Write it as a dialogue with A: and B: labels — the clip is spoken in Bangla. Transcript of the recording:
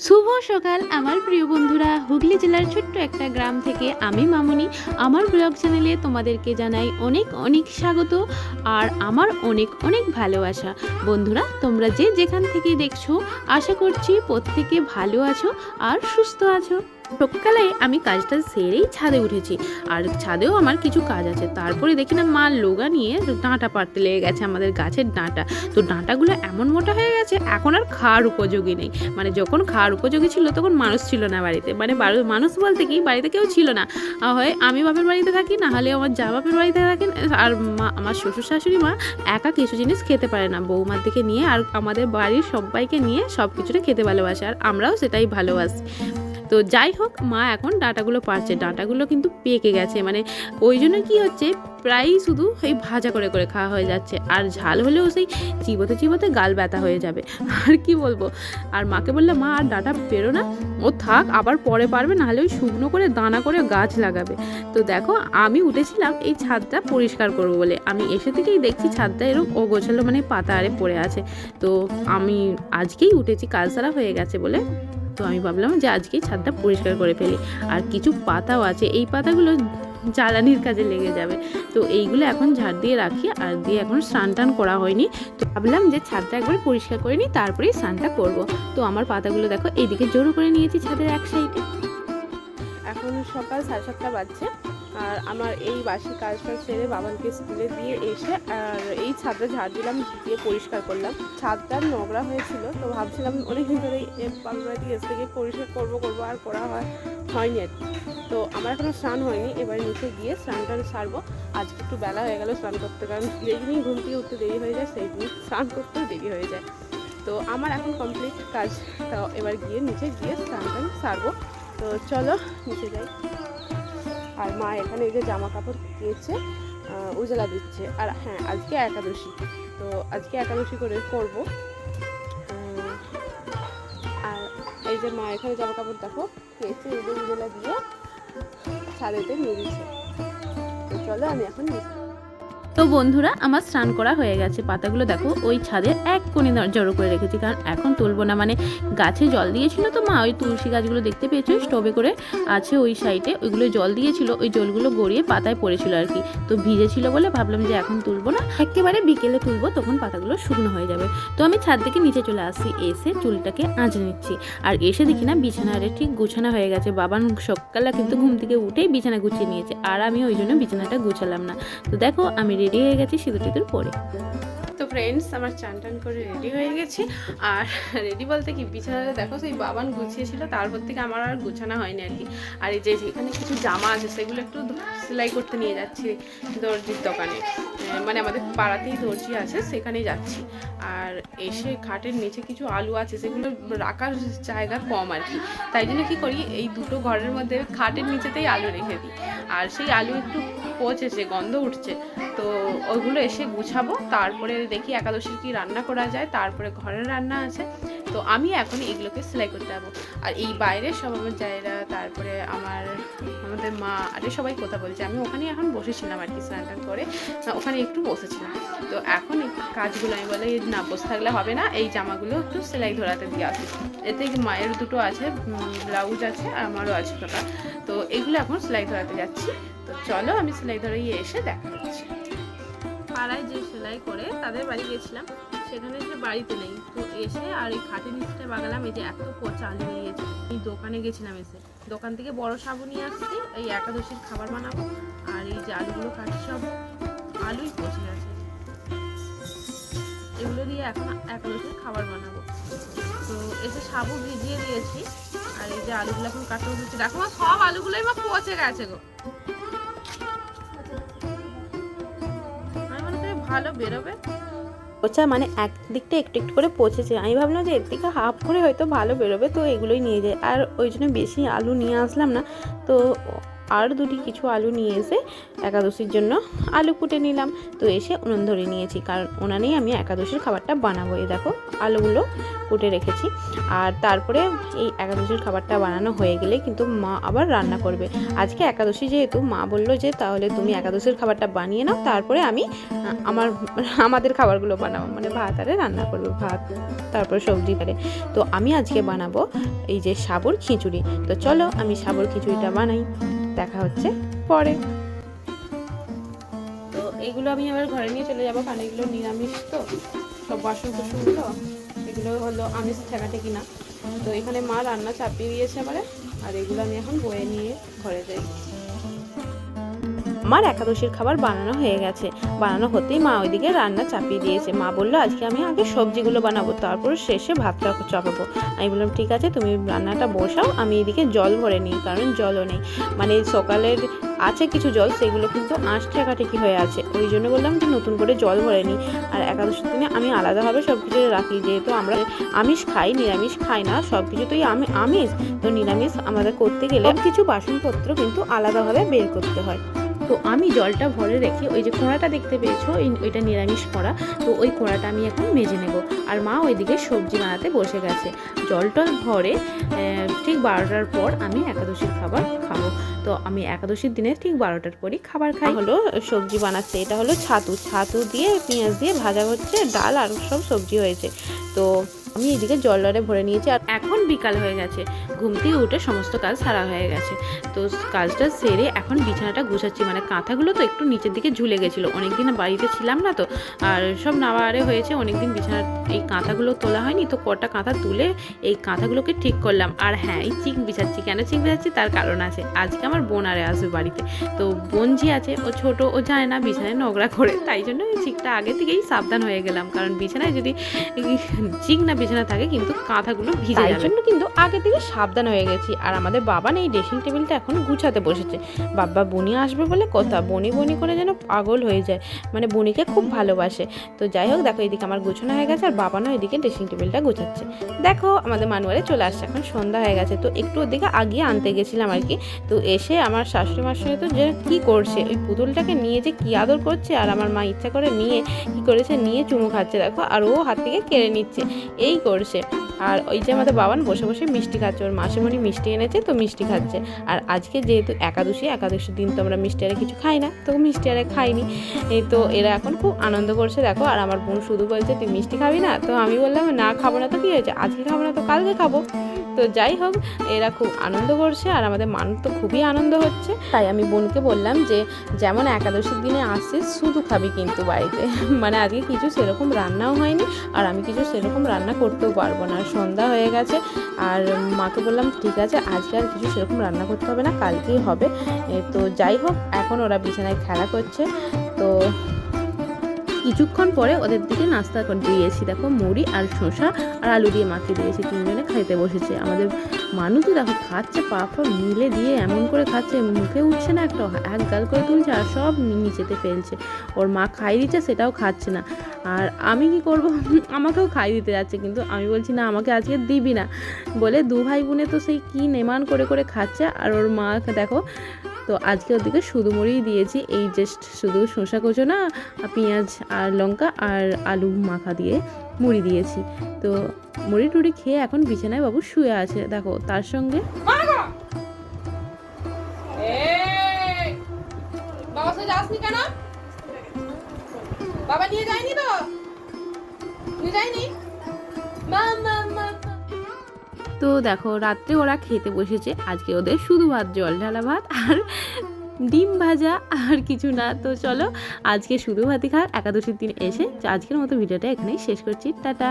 A: শুভ সকাল, আমার প্রিয় বন্ধুরা। হুগলি জেলার ছোট্ট একটা গ্রাম থেকে আমি মামনি। আমার ব্লগ চ্যানেলে তোমাদেরকে জানাই অনেক অনেক স্বাগত আর আমার অনেক অনেক ভালোবাসা। বন্ধুরা, তোমরা যে যেখান থেকে দেখছ, আশা করছি প্রত্যেকে ভালো আছো আর সুস্থ আছো। সকালে আমি কাজটা সেরেই ছাদে উঠেছি। আর ছাদেও আমার কিছু কাজ আছে। তারপরে দেখি না মা লোগা নিয়ে ডাঁটা পাড়তে লেগে গেছে আমাদের গাছের ডাঁটা। তো ডাঁটাগুলো এমন মোটা হয়ে গেছে, এখন আর খাওয়ার উপযোগী নেই। মানে যখন খাওয়ার উপযোগী ছিল তখন মানুষ ছিল না বাড়িতে। মানে মানুষ বলতে কি বাড়িতে কেউ ছিল না। হয় আমি বাপের বাড়িতে থাকি, না হলে আমার যা বাপের বাড়িতে থাকেন, আর মা, আমার শ্বশুর শাশুড়ি মা একা কিছু জিনিস খেতে পারে না। বৌমার দিকে নিয়ে আর আমাদের বাড়ির সবাইকে নিয়ে সব কিছুটা খেতে ভালোবাসে, আর আমরাও সেটাই ভালোবাসি। তো যাই হোক মা এখন ডাঁটাগুলো পারছে ডাঁটাগুলো কিন্তু পেকে গেছে। মানে ওই জন্য কী হচ্ছে প্রায়ই শুধু এই ভাজা করে করে খাওয়া হয়ে যাচ্ছে। আর ঝাল হলেও সেই চিবোতে চিবোতে গাল ব্যথা হয়ে যাবে। আর কি বলব? আর মাকে বললাম মা আর ডাটা পেরো না। ও থাক আবার পরে পারবে নাহলে ওই শুকনো করে দানা করে গাছ লাগাবে। তো দেখো আমি উঠেছিলাম এই ছাদটা পরিষ্কার করব বলে। আমি এসে থেকেই দেখছি ছাদটা এরকম ও গোছালো মানে পাতা আরে পড়ে আছে। তো আমি আজকেই উঠেছি কাল সারা হয়ে গেছে বলে। তো আমি ভাবলাম যে আজকেই ছাদটা পরিষ্কার করে ফেলি। আর কিছু পাতাও আছে। এই পাতাগুলো জ্বালানির কাজে লেগে যাবে। তো এইগুলো এখন ঝাড় দিয়ে রাখি আর দিয়ে এখন স্নান টান করা হয়নি। তো ভাবলাম যে ছাদটা একবার পরিষ্কার করে নিই, তারপরেই স্নানটা করব। তো আমার পাতাগুলো দেখো এইদিকে জোরো করে নিয়েছি ছাদের এক সাইডে।
B: এখন সকাল সাড়ে সাতটা বাজছে। আর আমার এই বাসি কাজটা সেরে বাবানকে স্কুলে দিয়ে এসে আর এই ছাদটা ঝাড় দিলাম দিয়ে পরিষ্কার করলাম। ছাদটা নোংরা হয়েছিল, তো ভাবছিলাম অনেকদিন ধরে বাড়ি এসে থেকে পরিষ্কার করব করব, আর করা হয়, হয়নি আর। তো আমার এখনও স্নান হয়নি, এবার নিচে গিয়ে স্নান টান সারবো। আজকে একটু বেলা হয়ে গেল স্নান করতে, কারণ যেদিনই ঘুম থেকে উঠতে দেরি হয়ে যায়, সেই দিন স্নান করতেও দেরি হয়ে যায়। তো আমার এখন কমপ্লিট কাজ, তো এবার গিয়ে নিচে গিয়ে স্নান টান সারবো। তো চলো, নিচে যাই। আর মা এখানে এই যে জামা কাপড় দিয়েছে উজালা দিচ্ছে। আর হ্যাঁ আজকে একাদশী। তো আজকে একাদশী করে করব। আর এই যে মা এখানে জামা কাপড় দেখো পেয়েছে এই যে উজালা দিয়ে ছাদেতে নিয়ে দিচ্ছে তো চলো আমি এখন নিচে
A: তো বন্ধুরা, আমার স্নান করা হয়ে গেছে। পাতাগুলো দেখো, ওই ছাদের এক কোণে জড়ো করে রেখেছি। কারণ এখন তুলবো না। মানে গাছে জল দিয়েছিল তো মা, ওই তুলসী গাছগুলো দেখতে পেয়েছ? স্টোবে করে আছে ওই সাইডে। ওইগুলো জল দিয়েছিল, ওই জলগুলো গড়িয়ে পাতায় পড়েছিল আর কি। তো ভিজেছিল বলে ভাবলাম যে এখন তুলবো না। একেবারে বিকেলে তুলবো, তখন পাতাগুলো শুকনো হয়ে যাবে। তো আমি ছাদ থেকে নিচে চলে আসছি। এসে চুলটাকে আঁচড়ে নিচ্ছি। আর এসে দেখি না বিছানাটা ঠিক গুছানো হয়ে গেছে। বাবান সকালে কিন্তু ঘুম থেকে উঠেই বিছানা গুছিয়ে নিয়েছে। আর আমি ওই জন্য বিছানাটা গুছালাম না। তো দেখো, আমি রেডি হয়ে গেছি সিঁদুর টিঁদুর পরে।
B: তো ফ্রেন্ডস আমার চান টান করে রেডি হয়ে গেছি। আর রেডি বলতে কি বিছানাতে দেখো, সেই বাবান গুছিয়েছিল, তারপর থেকে আমার আর গুছানো হয়নি আর কি। আর এই যে এখানে কিছু জামা আছে, সেগুলো একটু সেলাই করতে নিয়ে যাচ্ছি দর্জির দোকানে। মানে আমাদের পাড়াতেই দর্জি আছে সেখানে যাচ্ছি। আর এসে খাটের নিচে কিছু আলু আছে, সেগুলো রাখার জায়গা কম আর কি। তাই জন্য কী করি, এই দুটো ঘরের মধ্যে খাটের নিচেতেই আলু রেখে দিই। আর সেই আলু একটু পচেছে, গন্ধ উঠছে, তো ওইগুলো এসে গুছাবো। তারপরে দেখি একাদশীর কি রান্না করা যায়, তারপরে ঘরের রান্না আছে। তো আমি এখন এগুলোকে সেলাই করতে যাব। আর এই বাইরে সব আমার জায়গা তারপরে আমার, আমাদের মা আরে সবাই কথা বলছে। আমি ওখানে এখন বসেছিলাম আর কি স্নান টান করে ওখানে একটু বসেছিলাম। তো এখন কাজগুলো আমি বলে না, বসে থাকলে হবে না। এই জামাগুলো একটু সেলাই ধরাতে দিয়ে আসি। এতে মায়ের দুটো আছে ব্লাউজ আছে আর আমারও আছে ওটা তো এগুলো এখন সেলাই ধরাতে যাচ্ছি। তো চলো আমি সেলাই ধরিয়ে এসে দেখা হচ্ছে। পাড়ায় যে সেলাই করে তাদের বাড়ি গেছিলাম। সেখানে যে বাড়িতে নেই। তো এসে আর এই খাটের নিচটা বাগালাম। এই যে এত পচা আলু বেরিয়েছে এই দোকানে গেছিলাম এসে। দোকান থেকে বড় সাবু নিয়ে আসছি। এই একাদশীর খাবার বানাবো। আর এই যে আলুগুলো কাটছি সব, আলুই পচে গেছে। এগুলো দিয়ে এখন একাদশীর খাবার বানাবো। তো এসে সাবু ভিজিয়ে দিয়েছি। আর এই যে আলুগুলো এখন কাটতে হচ্ছে দেখো সব আলুগুলোই মা পচে গেছে গো। আমি মনে করি ভালো বেরোবে।
A: পচা মানে একদিকটা একটু একটু করে পচেছে। আমি ভাবলাম যে এর থেকে হাফ করে হয়তো ভালো বেরোবে, তো এগুলোই নিয়ে যায় আর ওই জন্য বেশি আলু নিয়ে আসলাম না। তো আর দুটি কিছু আলু নিয়ে এসে একাদশীর জন্য আলু কুটে নিলাম। তো এসে উনুন ধরে নিয়েছি, কারণ উনানেই আমি একাদশীর খাবারটা বানাবো। এই দেখো, আলুগুলো কুটে রেখেছি। আর তারপরে এই একাদশীর খাবারটা বানানো হয়ে গেলে কিন্তু মা আবার রান্না করবে। আজকে একাদশী যেহেতু, মা বলল যে তাহলে তুমি একাদশীর খাবারটা বানিয়ে নাও, তারপরে আমি আমার, আমাদের খাবারগুলো বানাবো। মানে ভাত আরে রান্না করব, ভাত, তারপর সবজি করে তো আমি আজকে বানাবো এই যে সাবুর খিচুড়ি। তো চলো আমি সাবুর খিচুড়িটা বানাই। দেখা হচ্ছে পরে। তো এইগুলো আমি আবার ঘরে নিয়ে চলে যাব। কারণ এগুলো নিরামিষ তো। সব বাসন কুসনগুলো এগুলো হলো আমিষ ঠেকাটে কিনা। তো এখানে মা রান্না চাপিয়ে দিয়েছে এবারে। আর এগুলো আমি এখন বয়ে নিয়ে ঘরে যাই। আমার একাদশীর খাবার বানানো হয়ে গেছে। বানানো হতেই মা ওইদিকে রান্না চাপিয়ে দিয়েছে। মা বলল, আজকে আমি আগে সবজিগুলো বানাবো, তারপর শেষে ভাতটা চাপাবো আমি বললাম, ঠিক আছে, তুমি রান্নাটা বসাও, আমি এদিকে জল ভরে নিই, কারণ জলও নেই। মানে সকালের আছে কিছু জল, সেগুলো কিন্তু আঁশ ঠেকাঠেকি হয়ে আছে। ওই জন্য বললাম যে নতুন করে জল ভরে নিই। আর একাদশীর দিনে আমি আলাদাভাবে সব কিছু রাখি, যেহেতু আমরা আমিষ খাই, নিরামিষ খাই না সব কিছু কিছুতেই আমি আমিষ। তো নিরামিষ আমাদের করতে গেলে কিছু বাসনপত্র কিন্তু আলাদাভাবে বের করতে হয়। তো আমি জলটা ভরে রেখে ওই যে কোঁড়াটা দেখতে পেয়েছ ওই- ওইটা নিরামিষ কোঁড়া, তো ওই কোঁড়াটা আমি এখন মেজে নেব। আর মা ওইদিকে সবজি বানাতে বসে গেছে। জলটা ভরে ঠিক বারোটার পর আমি একাদশীর খাবার খাব। তো আমি একাদশীর দিনে ঠিক বারোটার পরই খাবার খাই। হলো সবজি বানাচ্ছে। এটা হলো ছাতু। ছাতু দিয়ে, পেঁয়াজ দিয়ে ভাজা হচ্ছে, ডাল আর সব সবজি হয়েছে। তো আমি এদিকে জলডারে ভরে নিয়েছি আর এখন বিকাল হয়ে গেছে। ঘুম থেকে উঠে সমস্ত কাজ সারা হয়ে গেছে। তো কাজটা সেরে এখন বিছানাটা গুছাচ্ছি। মানে কাঁথাগুলো তো একটু নিচের দিকে ঝুলে গেছিল। অনেকদিন বাড়িতে ছিলাম না তো। আর সব নাওয়ারে হয়েছে। অনেকদিন বিছানার এই কাঁথাগুলো তোলা হয়নি। তো কটা কাঁথা তুলে এই কাঁথাগুলোকে ঠিক করলাম। আর হ্যাঁ এই চিক বিছাচ্ছি। কেন চিক বিছাচ্ছি? তার কারণ আছে। আজকে আমার বোন আরে আসবে বাড়িতে। তো বোন যে আছে, ও ছোট, ও যায় না বিছানায় নোংরা করে। তাই জন্য চিকটা আগে থেকেই সাবধান হয়ে গেলাম। কারণ বিছানায় যদি চিক না বিছানা থাকে কিন্তু কাঁথাগুলো ভিজে যাবে। জন্য কিন্তু আগে থেকে সাবধান হয়ে গেছি। আর আমাদের বাবা না এই ড্রেসিং টেবিলটা এখন গুছাতে বসেছে। বাবা বনি আসবে বলে কথা বনি বনি করে যেন পাগল হয়ে যায়। মানে বনিকে খুব ভালোবাসে। তো যাই হোক দেখো এদিকে আমার গুছানো হয়ে গেছে আর বাবা না এদিকে ড্রেসিং টেবিলটা গুছাচ্ছে। দেখো আমাদের মানুয়ারে চলে আসছে এখন সন্ধ্যা হয়ে গেছে। তো একটু ওদিকে আগিয়ে আনতে গেছিলাম আর কি। তো এসে আমার শাশুড়ি মার সঙ্গে তো যে কী করছে ওই পুতুলটাকে নিয়ে যে কী আদর করছে আর আমার মা ইচ্ছা করে নিয়ে কী করেছে নিয়ে চুমু খাচ্ছে দেখো। আর ও হাত থেকে কেড়ে নিচ্ছে। এই করছে। আর ওই যে আমাদের বাবান বসে বসে মিষ্টি খাচ্ছে, ওর মাসিমণি মিষ্টি এনেছে তো মিষ্টি খাচ্ছে। আর আজকে যেহেতু একাদশী, একাদশীর দিন তো আমরা মিষ্টি আরে কিছু খাই না, তো মিষ্টি আরে খাইনি। এই তো এরা এখন খুব আনন্দ করছে, দেখো, আর আমার বোন শুধু বলছে, তুই মিষ্টি খাবি না? তো আমি বললাম, না, খাব না তো, কী হয়েছে? আজকে খাব না তো, কালকে খাব। তো যাই হোক, এরা খুব আনন্দ করছে আর আমাদের মান তো খুবই আনন্দ হচ্ছে। তাই আমি বোনকে বললাম যে, যেমন একাদশীর দিনে আসছিস শুধু খাবি কিন্তু বাড়িতে। মানে আজকে কিছু সেরকম রান্নাও হয়নি আর আমি কিছু সেরকম রান্না করতেও পারব না। সন্ধ্যা হয়ে গেছে আর মাকে বললাম, ঠিক আছে, আজকে আর কিছু সেরকম রান্না করতে হবে না, কালকেই হবে। তো যাই হোক, এখন ওরা বিছানায় খেলা করছে। তো কিছুক্ষণ পরে ওদের দিকে নাস্তা দিয়েছি। দেখো মুড়ি আর শসা আর আলু দিয়ে মাখিয়ে দিয়েছি। তিনজনে খাইতে বসেছে। আমাদের মানু তো দেখো খাচ্ছে পা ফা মিলে দিয়ে এমন করে খাচ্ছে, মুখে উঠছে না একটা, এক গাল করে তুলছে আর সব নিচেতে ফেলছে। ওর মা খাই দিচ্ছে, সেটাও খাচ্ছে না। আর আমি কি করব? আমাকেও খাই দিতে যাচ্ছে, কিন্তু আমি বলছি, না, আমাকে আজকে দিবি না। বলে দু ভাই বোনে তো সেই কি নেমান করে করে খাচ্ছে। আর ওর মা দেখো তো আজকে ওদিকে শুধু মুড়িই দিয়েছি। এই জাস্ট শুধু শসা কোচো না পেঁয়াজ আর লঙ্কা আর আলু মাখা দিয়ে মুড়ি দিয়েছি। তো মুড়ি টুড়ি খেয়ে এখন বিছানায় বাবু শুয়ে আছে। দেখো, তার সঙ্গে
B: বাবা, নিয়ে যায়নি তো? নিয়ে যায়নি? মা মা মা।
A: তো দেখো, রাত্রে ওরা খেতে বসেছে। আজকে ওদের শুধু ভাত, জল ঢালা ভাত আর ডিম ভাজা আর কিছু না। তো চলো, আজকে শুধু ভাতি খাওয়ার একাদশীর দিন এসে আজকের মতো ভিডিওটা এখানেই শেষ করছি। টাটা!